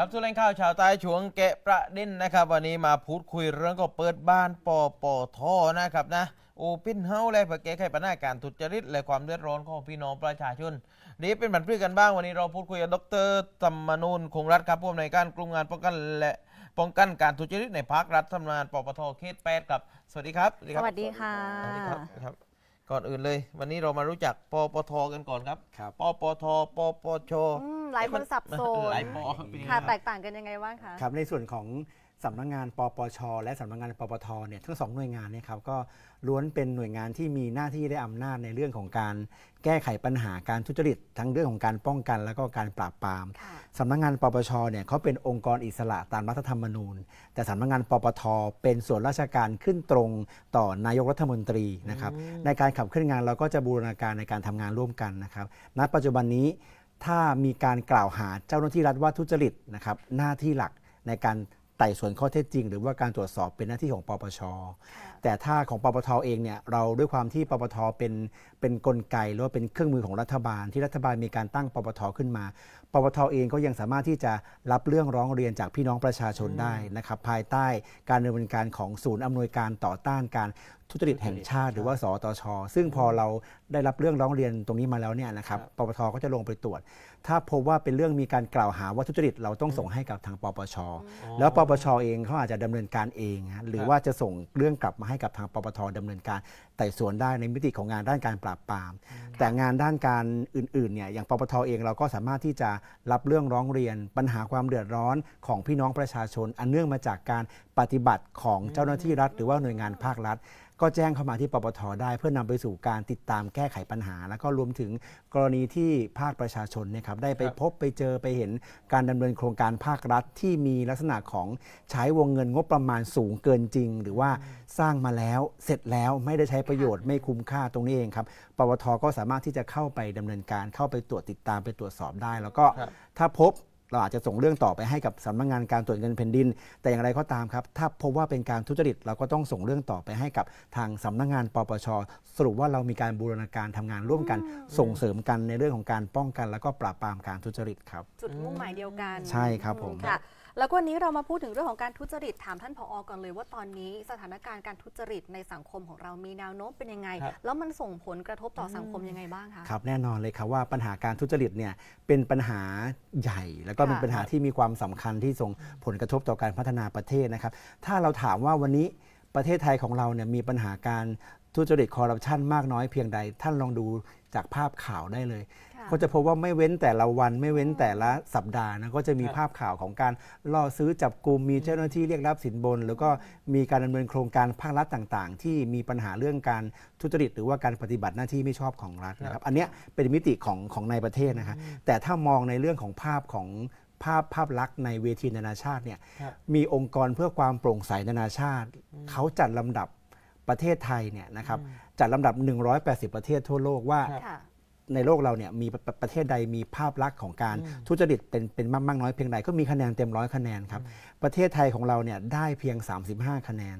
กับสุแหล่งข่าวชาวใต้ช่วงแกะประเด็นนะครับ วันนี้มาพูดคุยเรื่องก็เปิดบ้านปปทนะครับนะโอปินเฮาเลยเพื่อแก้ไขปัญหาการทุจริตและความเดือดร้อนของพี่น้องประชาชนนี่เป็นบันทึกกันบ้างวันนี้เราพูดคุยกับดรธรรมนูนคงรัฐครับผู้อำนวยการกลุ่มงานป้องกันและป้องกันการทุจริตในภาครัฐทำงานปปทเขตแปดครับสวัสดีครับสวัสดีค่ะสวัสดีครับครับ ก่อนอื่นเลย วันนี้เรามารู้จักปปทกันก่อนครับครับ ปปทปปชอืมหลายคนสับสนหลายปอเป็นยังไงค่ะรับ แตกต่างกันยังไงบ้างคะ ครับในส่วนของ สำนักงานปปช และสำนักงานปปทเนี่ยทั้งสองหน่วยงานเนี่ยครับก็ล้วนเป็นหน่วยงานที่มีหน้าที่ได้อำนาจในเรื่องของการแก้ไขปัญหาการทุจริต ทั้งเรื่องของการป้องกัน แล้วก็การปราบปรามค่ะสำนักงานปปชเนี่ยเขาเป็นองค์กรอิสระตามรัฐธรรมนูญ แต่สำนักงานปปท เป็นส่วนราชการขึ้นตรงต่อนายกรัฐมนตรีนะครับในการขับเคลื่อนงานเราก็จะบูรณาการในการทำงานร่วมกันนะครับณปัจจุบันนี้ถ้ามีการกล่าวหาเจ้าหน้าที่รัฐว่าทุจริตนะครับหน้าที่หลักในการ ไต่สวนข้อเท็จจริง หรือว่าการตรวจสอบเป็นหน้าที่ของปปช แต่ถ้าของปปทเองเนี่ยเราด้วยความที่ปปทเป็นเป็นกลไกหรือว่าเป็นเครื่องมือของรัฐบาล ที่รัฐบาลมีการตั้งปปทขึ้นมา ปปทเองก็ยังสามารถที่จะรับเรื่องร้องเรียนจากพี่น้องประชาชนได้นะครับภายใต้การดำเนินการของศูนย์อำนวยการต่อต้านการทุจริตแห่งชาติหรือว่าสตช ซึ่งพอเราได้รับเรื่องร้องเรียนตรงนี้มาแล้วเนี่ยนะครับปปทก็จะลงไปตรวจ ถ้าพบว่าเป็นเรื่องมีการกล่าวหาว่าทุจริตเราต้องส่งให้กับทางปปช แล้วปปชเองเขาอาจจะดำเนินการเองฮะหรือว่าจะส่งเรื่องกลับมาให้กับทางปปทดำเนินการไต่สวนได้ในมิติของงานด้านการปราบปราม แต่งานด้านการอื่นๆเนี่ยอย่างปปทเองเราก็สามารถที่จะรับเรื่องร้องเรียน ปัญหาความเดือดร้อนของพี่น้องประชาชน อันเนื่องมาจากการปฏิบัติของเจ้าหน้าที่รัฐ หรือว่าหน่วยงานภาครัฐ ก็แจ้งเข้ามาที่ปปทได้เพื่อนำไปสู่การติดตามแก้ไขปัญหา แล้วก็รวมถึงกรณีที่ภาคประชาชนเนยครับได้ไปครับพบไปเจอไปเห็นการดำเนินโครงการภาครัฐที่มีลักษณะของใช้วงเงินงบประมาณสูงเกินจริง หรือว่าสร้างมาแล้วเสร็จแล้วไม่ได้ใช้ประโยชน์ไม่คุ้มค่าตรงนี้เองครับปปทก็สามารถที่จะเข้าไปดำเนินการเข้าไปตรวจติดตามไปตรวจสอบได้ แล้วก็ครับถ้าพบ เราอาจจะส่งเรื่องต่อไปให้กับสำนักงานการตรวจเงินแผ่นดิน แต่อย่างไรก็ตามครับ ถ้าพบว่าเป็นการทุจริตเราก็ต้องส่งเรื่องต่อไปให้กับทางสำนักงานปปชสรุปว่าเรามีการบูรณาการทำงานร่วมกันส่งเสริมกันในเรื่องของการป้องกัน แล้วก็ปราบปรามการทุจริตครับ จุดมุ่งหมายเดียวกันใช่ครับผม ค่ะ แล้วก็วันนี้เรามาพูดถึงเรื่องของการทุจริตถามท่านผอก่อนเลย ว่าตอนนี้สถานการณ์การทุจริตในสังคมของเรามีแนวโน้มเป็นยังไง ครับ แล้วมันส่งผลกระทบต่อสังคมยังไงบ้างคะ ครับแน่นอนเลยครับว่าปัญหาการทุจริตเนี่ยเป็นปัญหาใหญ่ แล้วก็เป็นค่ะปัญหาที่มีความสำคัญที่ส่งผลกระทบต่อการพัฒนาประเทศนะครับ ถ้าเราถามว่าวันนี้ประเทศไทยของเราเนี่ยมีปัญหาการทุจริตคอร์รัปชันมากน้อยเพียงใด ท่านลองดูจากภาพข่าวได้เลยค่ะ ก็จะพบว่าไม่เว้นแต่ละวันไม่เว้นแต่ละสัปดาห์นะก็จะมีครับภาพข่าวของการล่อซื้อจับกลุ่มมีเจ้าหน้าที่เรียกรับสินบน แล้วก็มีการดำเนินโครงการภาครัฐต่างๆ ที่มีปัญหาเรื่องการทุจริต หรือว่าการปฏิบัติหน้าที่ไม่ชอบของรัฐนะครับ อันเนี้ยเป็นมิติของของในประเทศนะครับแต่ถ้ามองในเรื่องของภาพของภาพภาพลักษณ์ในเวทีนานาชาติเนี่ยครับมีองค์กรเพื่อความโปร่งใสนานาชาติ เขาจัดลำดับประเทศไทยเนี่ยนะครับจัดลำดับ 180 ประเทศทั่วโลกว่าครับค่ะ ในโลกเราเนี่ยมีประประเทศใดมีภาพลักษณ์ของการทุจริตเป็นเป็นมากมากน้อยเพียงใดก็มีคะแนนเต็มร้อยคะแนนครับประเทศไทยของเราเนี่ยได้เพียง 35 คะแนน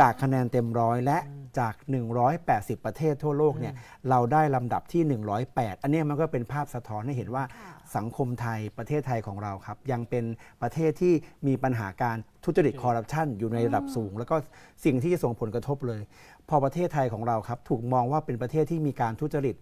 จากคะแนนเต็มร้อยและจาก 180 ประเทศทั่วโลกเนี่ยเราได้ลำดับที่ 108 อันเนี้ยมันก็เป็นภาพสะท้อนให้เห็นว่าค่ะสังคมไทยประเทศไทยของเราครับยังเป็นประเทศที่มีปัญหาการทุจริตคอร์รัปชันอยู่ในระดับสูง แล้วก็สิ่งที่จะส่งผลกระทบเลย พอประเทศไทยของเราครับถูกมองว่าเป็นประเทศที่มีการทุจริต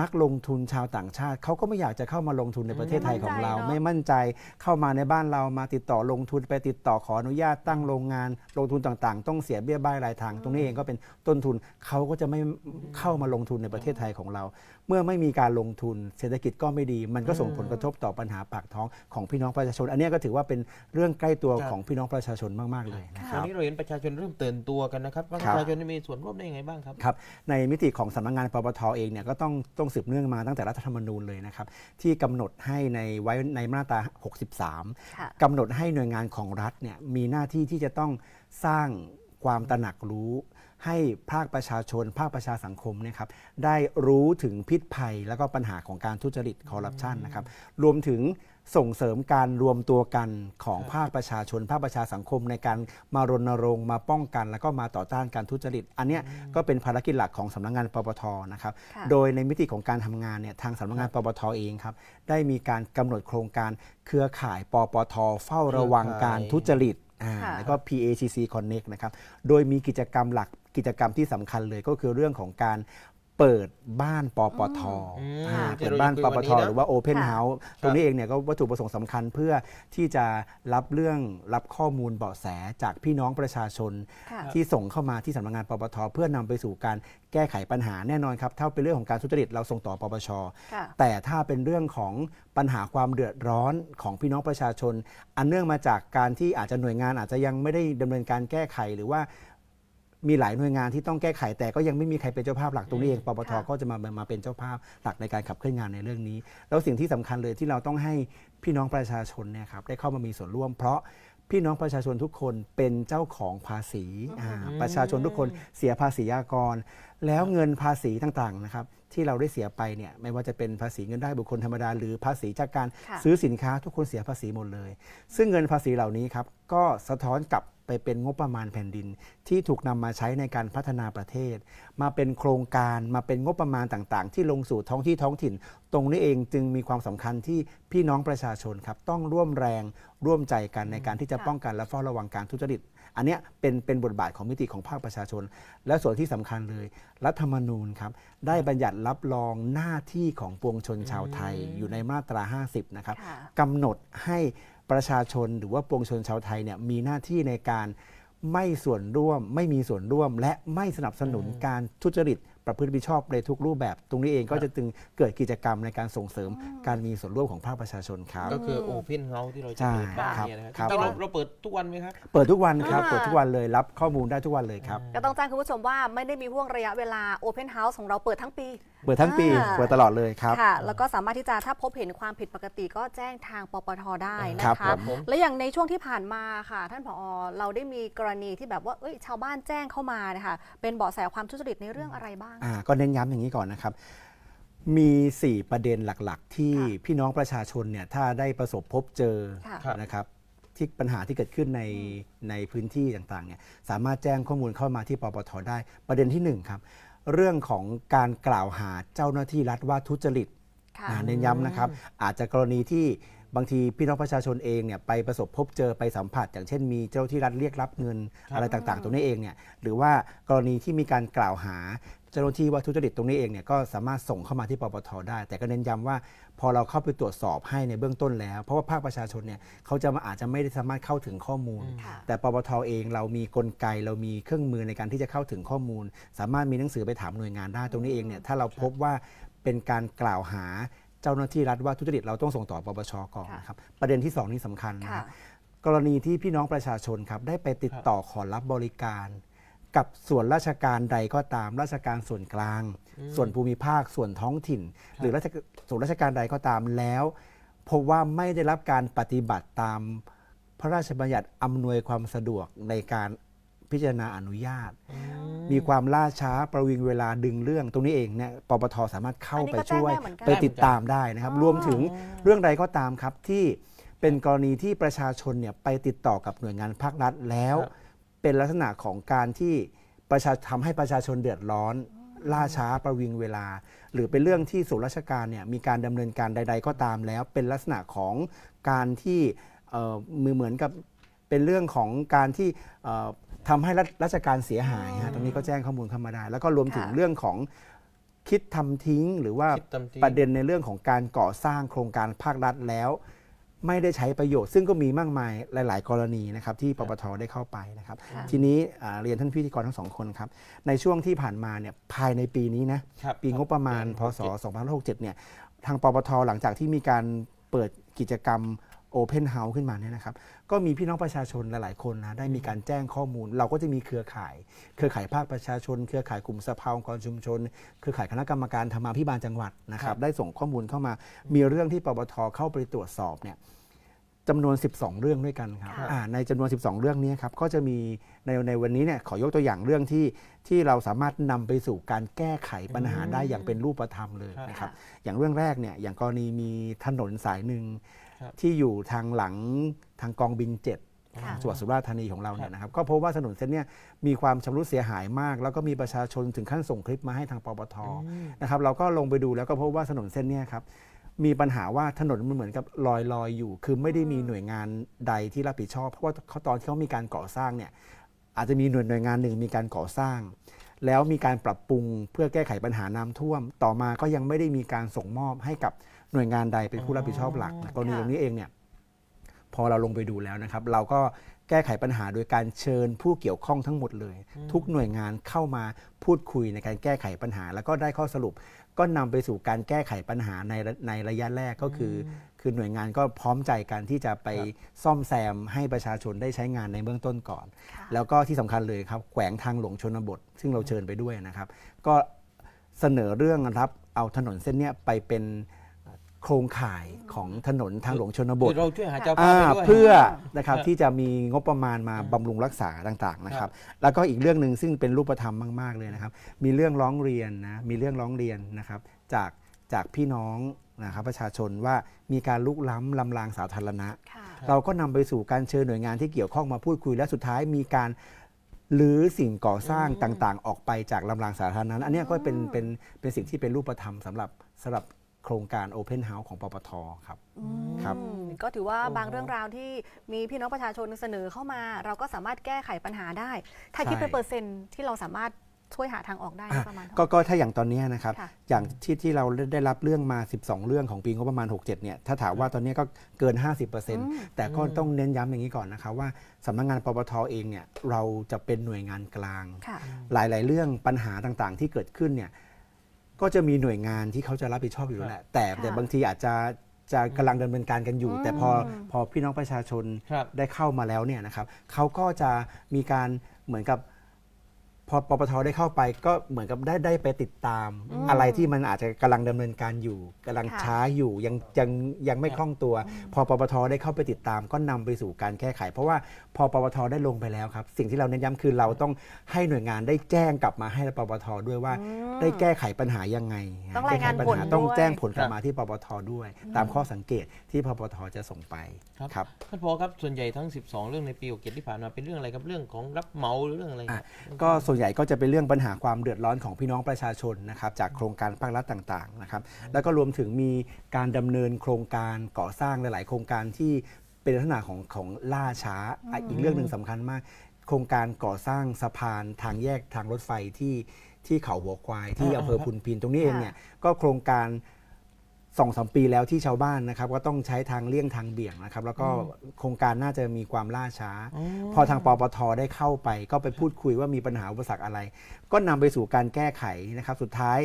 นักลงทุนชาวต่างชาติ เขาก็ไม่อยากจะเข้ามาลงทุนในประเทศไทยของเรา ไม่ไม่มั่นใจเนอะมั่นใจเข้ามาในบ้านเรามาติดต่อลงทุนไปติดต่อขออนุญาตตั้งโรงงาน ลงทุนต่างๆ ต้องเสียเบี้ยบ้ายรายทาง ตรงนี้เองก็เป็นต้นทุนเขาก็จะไม่เข้ามาลงทุนในประเทศไทยของเรา เมื่อไม่มีการลงทุนเศรษฐกิจก็ไม่ดี มันก็ส่งผลกระทบต่อปัญหาปากท้องของพี่น้องประชาชน อันเนี้ยก็ถือว่าเป็นเรื่องใกล้ตัวครับ ของพี่น้องประชาชนมาก ๆ เลยนะคตอนรับ นี้เราเห็นประชาชนเริ่มตื่นตัวกันนะครับว่าคปรับ ระชาชนมีส่วนร่วมได้ยังไงบ้างครับ ครับในมิติของสำนักงานปปทเองเนี่ยก็ต้องต้องสืบเนื่องมาตั้งแต่รัฐธรรมนูญเลยนะครับ ที่กำหนดให้ในไว้ในมาตรา 63 ค่ะ กำหนดให้หน่วยงานของรัฐเนี่ยมีหน้าที่ที่จะต้องสร้างความตระหนักรู้ ให้ภาคประชาชน ภาคประชาสังคมเนะครับได้รู้ถึงพิษภัยแล้วก็ปัญหาของการทุจริตคอร์รัปชันนะครับรวมถึงส่งเสริมการรวมตัวกันของครับภาคประชาชน ภาคประชาสังคมในการมารณรงค์มาป้องกัน แล้วก็มาต่อต้านการทุจริต อันเนี้ยก็เป็นภารกิจหลักของสำนักงานปปทนะครับค่ะโดยในมิติของการทำงานเนี่ยทางสำนักงานปปทเองครับได้มีการกำหนดโครงการเครือข่ายปปทเฝ้าระวังการทุจริต อ่าค่ะแล้วก็ PACC Connect นะครับ โดยมีกิจกรรมหลักกิจกรรมที่สำคัญเลยก็คือเรื่องของการ เปิดบ้านปปทอืมอ่าที่เปิดเราบ้านคุยปวัปนทนี้นะหรือว่า Open ค่ะ House ตรงนี้เองเนี่ยก็วัตถุประสงค์สำคัญเพื่อที่จะรับเรื่องรับข้อมูลเบาะแสจากพี่น้องประชาชน ค่ะ ที่ส่งเข้ามาที่สำนักงานปปทเพื่อนำไปสู่การแก้ไขปัญหาแน่นอนครับถ้าเป็นเรื่องของการทุจริตเราส่งต่อปปช ค่ะ แต่ถ้าเป็นเรื่องของปัญหาความเดือดร้อนของพี่น้องประชาชน อันเนื่องมาจากการที่อาจจะหน่วยงานอาจจะยังไม่ได้ดำเนินการแก้ไข หรือว่า มีหลายหน่วยงานที่ต้องแก้ไขแต่ก็ยังไม่มีใครเป็นเจ้าภาพหลักตรงนี้เองปปทค่ะก็จะมามาเป็นเจ้าภาพหลักในการขับเคลื่อนงานในเรื่องนี้ แล้วสิ่งที่สำคัญเลยที่เราต้องให้พี่น้องประชาชนเนี่ยครับได้เข้ามามีส่วนร่วม เพราะพี่น้องประชาชนทุกคนเป็นเจ้าของภาษีอ่าประชาชนทุกคนเสียภาษีอากร แล้วเงินภาษีต่างๆนะครับ ที่เราได้เสียไปเนี่ยไม่ว่าจะเป็นภาษีเงินได้บุคคลธรรมดา หรือภาษีจากการค่ะซื้อสินค้าทุกคนเสียภาษีหมดเลย ซึ่งเงินภาษีเหล่านี้ครับก็สะท้อนกลับไปเป็นงบประมาณแผ่นดิน ที่ถูกนำมาใช้ในการพัฒนาประเทศ มาเป็นโครงการมาเป็นงบประมาณต่างๆ ที่ลงสู่ท้องที่ท้องถิ่น ตรงนี้เองจึงมีความสำคัญที่พี่น้องประชาชนครับต้องร่วมแรงร่วมใจกันในการที่จะค่ะป้องกันและเฝ้าระวังการทุจริต อันเนี้ยเป็นเป็นบทบาทของมิติของภาคประชาชน และส่วนที่สำคัญเลย รัฐธรรมนูญครับได้บัญญัติรับรองหน้าที่ของปวงชนชาวไทยอยู่ในมาตรา 50 นะครับค่ะกำหนดให้ประชาชนหรือว่าปวงชนชาวไทยเนี่ยมีหน้าที่ในการไม่ส่วนร่วม ไม่มีส่วนร่วม และไม่สนับสนุนการทุจริต ประพฤติมิชอบในทุกรูปแบบ ตรงนี้เองก็จะจึงเกิดกิจกรรมในการส่งเสริมการมีส่วนร่วมของภาคประชาชนครับ ก็คือโอเพนเฮาส์ที่เราจะใช่เปิดบ้านครับเนี่ยนะครับครับ จริงๆเราผมเราเปิดทุกวันไหมครับ เปิดทุกวันครับ อ่า เปิดทุกวันเลยรับข้อมูลได้ทุกวันเลยครับ ก็ต้องแจ้งคุณผู้ชมว่าไม่ได้มีห่วงระยะเวลา Open House ของเราเปิดทั้งปี เปิดทั้งปี อ่า เปิดตลอดเลยครับ ค่ะ แล้วก็สามารถที่จะถ้าพบเห็นความผิดปกติก็แจ้งทางปปทได้นะครับคะผม และอย่างในช่วงที่ผ่านมาค่ะ ท่านผอเราได้มีกรณีที่แบบว่าเอ้ยชาวบ้านแจ้งเข้ามานะคะเป็นเบาะแสความทุจริตในเรื่องอะไรบ้างอ่าก็เน้นย้ำอย่างนี้ก่อนนะครับ มี 4 ประเด็นหลักๆ ที่ค่ะพี่น้องประชาชนเนี่ยถ้าได้ประสบพบเจอค่ะครับนะครับที่ปัญหาที่เกิดขึ้นในในพื้นที่ต่างๆเนี่ยสามารถแจ้งข้อมูลเข้ามาที่ปปทได้ ประเด็นที่หนึ่งครับ เรื่องของการกล่าวหาเจ้าหน้าที่รัฐว่าทุจริต ค่ะ อ่าเน้นย้ำนะครับ อาจจะกรณีที่บางทีพี่น้องประชาชนเองเนี่ยไปประสบพบเจอไปสัมผัส อย่างเช่นมีเจ้าที่รัฐเรียกรับเงินครับอะไรต่างๆ ตรงนี้เองเนี่ยหรือว่ากรณีที่มีการกล่าวหา เจ้าหน้าที่ว่าทุจริตตรงนี้เองเนี่ยก็สามารถส่งเข้ามาที่ปปทได้ แต่ก็เน้นย้ำว่าพอเราเข้าไปตรวจสอบให้ในเบื้องต้นแล้ว เพราะว่าภาคประชาชนเนี่ยเขาจะมาอาจจะไม่ได้สามารถเข้าถึงข้อมูลค่ะแต่ปปทเองเรามีกลไกเรามีเครื่องมือในการที่จะเข้าถึงข้อมูล สามารถมีหนังสือไปถามหน่วยงานได้ตรงนี้เองเนี่ยถ้าเราพบว่าเป็นการกล่าวหาเจ้าหน้าที่รัฐว่าทุจริตเราต้องส่งต่อปปชก่อนค่ะนะครับประเด็นที่สองนี่สำคัญนะคค่ะรับกรณีที่พี่น้องประชาชนครับได้ไปติดต่อขอรับบริการ กับส่วนราชการใดก็ตาม ราชการส่วนกลาง ส่วนภูมิภาคส่วนท้องถิ่น หรือราชกส่วนราชการใดก็ตามแล้วพบว่าไม่ได้รับการปฏิบัติตามพระราชบัญญัติอำนวยความสะดวกในการพิจารณาอนุญาต มีความล่าช้าประวิงเวลาดึงเรื่อง ตรงนี้เองเนี่ยปปทสามารถเข้าไปช่วยอันนี้ก็แจ้งได้เหมือนกันไปติดตามได้นะครับอ๋อรวมถึงเรื่องใดก็ตามครับที่เป็นกรณีที่ประชาชนเนี่ยไปติดต่อกับหน่วยงานภาครัฐแล้วครับ เป็นลักษณะของการที่ประชาทำให้ประชาชนเดือดร้อน ล่าช้าประวิงเวลา หรือเป็นเรื่องที่ส่วนราชการเนี่ยมีการดำเนินการใด ๆ ก็ตามแล้ว เป็นลักษณะของการที่เอ่อมือเหมือนกับเป็นเรื่องของการที่เอ่อทำให้รัฐราชการเสียหายฮะตรงนี้ก็แจ้งข้อมูลเข้ามาได้ แล้วก็รวมถึงค่ะ เรื่องของคิดทำทิ้งหรือว่า คิดทำทิ้งประเด็นในเรื่องของการก่อสร้างโครงการภาครัฐแล้ว ไม่ได้ใช้ประโยชน์ ซึ่งก็มีมากมายหลาย ๆ กรณีนะครับที่ปปทได้เข้าไปนะครับ ค่ะทีนี้อ่าเรียนท่านพิธีกรทั้งสองคนครับ ในช่วงที่ผ่านมาเนี่ยภายในปีนี้นะครับปีงบประมาณพศ2567เนี่ยทางปปทหลังจากที่มีการเปิดกิจกรรม Open House ขึ้นมาเนี่ยนะครับ ก็มีพี่น้องประชาชนหลาย ๆ คนนะได้มีการแจ้งข้อมูล เราก็จะมีเครือข่าย เครือข่ายภาคประชาชน เครือข่ายกลุ่มสภาองค์กรชุมชน เครือข่ายคณะกรรมการธรรมาภิบาลจังหวัดนะคครัรับบได้ส่งข้อมูลเข้ามา มีเรื่องที่ปปทเข้าไปตรวจสอบเนี่ยจำนวน 12 เรื่องด้วยกันครับค่ะอ่าในจำนวน 12 เรื่องนี้ครับก็จะมีในในวันนี้เนี่ยขอยกตัวอย่างเรื่องที่ที่เราสามารถนำไปสู่การแก้ไขปัญหาได้อย่างเป็นรูปธรรมเลยครับนะครับอย่างเรื่องแรกเนี่ยอย่างกรณีมีถนนสายหนึ่งครับ ที่อยู่ทางหลังทางกองบิน7ค่ะจังหวัดสุราษฎร์ธานีของเราเนี่ยนะครับก็พบว่าถนนเส้นเนี้ยมีความชำรุดเสียหายมาก แล้วก็มีประชาชนถึงขั้นส่งคลิปมาให้ทางปปทนะครับเราก็ลงไปดูแล้วก็พบว่าถนนเส้นเนี้ยครับมีปัญหาว่าถนนมันเหมือนกับลอยลอยอยู่ คือไม่ได้มีหน่วยงานใดที่รับผิดชอบ เพราะว่าเขาตอนที่เขามีการก่อสร้างเนี่ยอาจจะมีหน่วยหน่วยงานหนึ่งมีการก่อสร้าง แล้วมีการปรับปรุงเพื่อแก้ไขปัญหาน้ำท่วม ต่อมาก็ยังไม่ได้มีการส่งมอบให้กับ หน่วยงานใดเป็นผู้รับผิดชอบหลักนะกรณีตรงนี้เองเนี่ยพอเราลงไปดูแล้วนะครับ เราก็แก้ไขปัญหาโดยการเชิญผู้เกี่ยวข้องทั้งหมดเลย ทุกหน่วยงานเข้ามาพูดคุยในการแก้ไขปัญหา แล้วก็ได้ข้อสรุป ก็นำไปสู่การแก้ไขปัญหาในระในระยะแรกก็คืออคือหน่วยงานก็พร้อมใจกันที่จะไปซ่อมแซมให้ประชาชนได้ใช้งานในเบื้องต้นก่อนค่ะแล้วก็ที่สำคัญเลยครับแขวงทางหลวงชนบท ซึ่งเราเชิญไปด้วยนะครับ ก็เสนอเรื่องรับเอาถนนเส้นเนี้ยไปเป็น โครงข่ายของถนนทางหลวงชนบท คือเราช่วยหาเจ้าภาอ่าพไปด้วย เพื่อนะครับครับที่จะมีงบประมาณมาบำรุงรักษาต่างๆนะครับ แล้วก็อีกเรื่องหนึ่งซึ่งเป็นรูปธรรมมาก ๆ เลยนะครับ มีเรื่องร้องเรียนนะมีเรื่องร้องเรียนนะครับจากจากพี่น้องนะครับประชาชนว่ามีการลุกล้ำลำรางสาธารณะ ค่ะ เราก็นำไปสู่การเชิญหน่วยงานที่เกี่ยวข้องมาพูดคุย และสุดท้ายมีการรื้อสิ่งก่อสร้างต่างๆ ออกไปจากลำรางสาธารณะอันเนี้ยก็เป็นเป็นเป็นสิ่งที่เป็นรูปธรรมสำหรับสำหรับ โครงการ Open House ของปปทครับ ครับ อืมก็ถือว่าโอ้โหบางเรื่องราวที่มีพี่น้องประชาชนเสนอเข้ามา เราก็สามารถแก้ไขปัญหาได้ ถ้าใช่คิดเป็นเปอร์เซ็นต์ที่เราสามารถช่วยหาทางออกได้อะประมาณเท่าไหก็ร่ ก็ถ้าอย่างตอนเนี้ยนะครับ ค่ะ อย่างที่ที่เราได้รับเรื่องมา 12 เรื่องของปีงบประมาณ 67 เนี่ย ถ้าถามว่าตอนเนี้ยก็เกิน 50%แต่ก็ต้องเน้นย้ำอย่างนี้ก่อนนะครับว่าสำนักงานปปทเองเนี่ยเราจะเป็นหน่วยงานกลาง ค่ะ หลาย ๆ เรื่องปัญหาต่างๆ ที่เกิดขึ้นเนี่ย ก็จะมีหน่วยงานที่เขาจะรับผิดชอบอยู่แล้วแหละแต่ค่ะแต่บางทีอาจจะจะกำลังดำเนินการกันอยู่ แต่พอพอพี่น้องประชาชนครับ ได้เข้ามาแล้วเนี่ยนะครับเขาก็จะมีการเหมือนกับ พอปปทได้เข้าไปก็เหมือนกับได้ได้ไปติดตามอะไรที่มันอาจจะกำลังดำเนินการอยู่กำลังค่ะ ช้าอยู่ยังยังยังไม่คล่องตัว พอปปทได้เข้าไปติดตาม ก็นำไปสู่การแก้ไข เพราะว่าพอปปทได้ลงไปแล้วครับ สิ่งที่เราเน้นย้ำคือเราต้องให้หน่วยงานได้แจ้งกลับมาให้ปปทด้วยว่าได้แก้ไขปัญหายังไงต้องรายงานแก้ไขปัญผลหต้องด้วยแจ้งผลกลัครับบมาที่ปปทด้วย ตามข้อสังเกตที่ปปทจะส่งไปครับครับ ท่านพอครับส่วนใหญ่ทั้ง 12 เรื่องในปี67ที่ผ่านมาเป็นเรื่องอะไรครับเรื่องของรับเหมาหรือเรื่องอะไรครับก็ส่วนใหญ่ก็จะเป็นเรื่องปัญหาความเดือดร้อนของพี่น้องประชาชนนะครับจากโครงการภาครัฐต่างๆนะครับแล้วก็รวมถึงมีการดำเนินโครงการก่อสร้างหลาย ๆ โครงการที่เป็นลักษณะของของล่าช้าอะอีกเรื่องหนึ่งสำคัญมาก โครงการก่อสร้างสะพานทางแยกทางรถไฟที่ที่เขาหัวควายที่อ่าอำเภอครับพุนพินตรงนี้เองเนี่ยก็โครงการ สองสามปีแล้วที่ชาวบ้านนะครับก็ต้องใช้ทางเลี่ยงทางเบี่ยงนะครับ แล้วก็โครงการน่าจะมีความล่าช้า พอทางปปทได้เข้าไป ก็ไปพูดคุยว่ามีปัญหาอุปสรรคอะไร ก็นำไปสู่การแก้ไขนะครับ สุดท้าย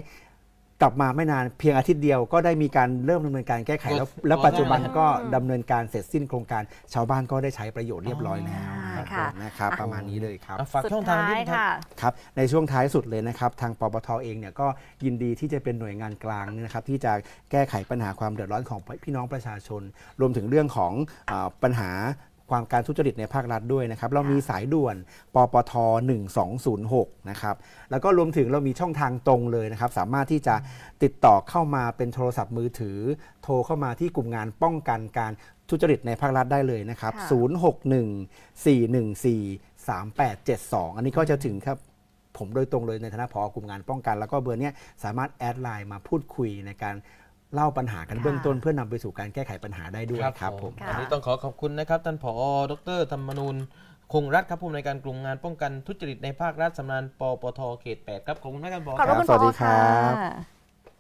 กลับมาไม่นานเพียงอาทิตย์เดียวก็ได้มีการเริ่มดำเนินการแก้ไขแล้วก็แล้วปัจจุบันก็ได้ก็ดำเนินการเสร็จสิ้นโครงการชาวบ้านก็ได้ใช้ประโยชน์เรียบร้อยแล้วอ่า ครับค่ะ นะครับประมาณนี้เลยครับอะฝากสุดช่องทางท้านิดยนึงครับค่ะครับ ในช่วงท้ายสุดเลยนะครับ ทางปปทเองเนี่ยก็ยินดีที่จะเป็นหน่วยงานกลางเนี่ยนะครับ ที่จะแก้ไขปัญหาความเดือดร้อนของพี่น้องประชาชน รวมถึงเรื่องของอาปัญหา ความการทุจริตในภาครัฐด้วยนะครับ เรามีสายด่วนปปท 1206 นะครับ แล้วก็รวมถึงเรามีช่องทางตรงเลยนะครับ สามารถที่จะติดต่อเข้ามาเป็นโทรศัพท์มือถือ โทรเข้ามาที่กลุ่มงานป้องกันการทุจริตในภาครัฐได้เลยนะครับค่ะ061 414 3872 อันนี้ก็จะถึงครับผมโดยตรงเลยในฐานะผอกลุ่มงานป้องกัน แล้วก็เบอร์เนี้ยสามารถแอดไลน์มาพูดคุยในการ เล่าปัญหากันค่ะเบื้องต้นเพื่อนำไปสู่การแก้ไขปัญหาได้ด้วยครับผมค่ะวันนี้ต้องขอขอบคุณนะครับท่านผอ ดร ธรรมนูญคงรัฐครับผู้อำนวยการกลุ่มงานป้องกันทุจริตในภาครัฐสำนักงานปปทเขต 8 ครับขอบคุณมากครับผอขอบพระคุณสวัสดีผอครับค่ะ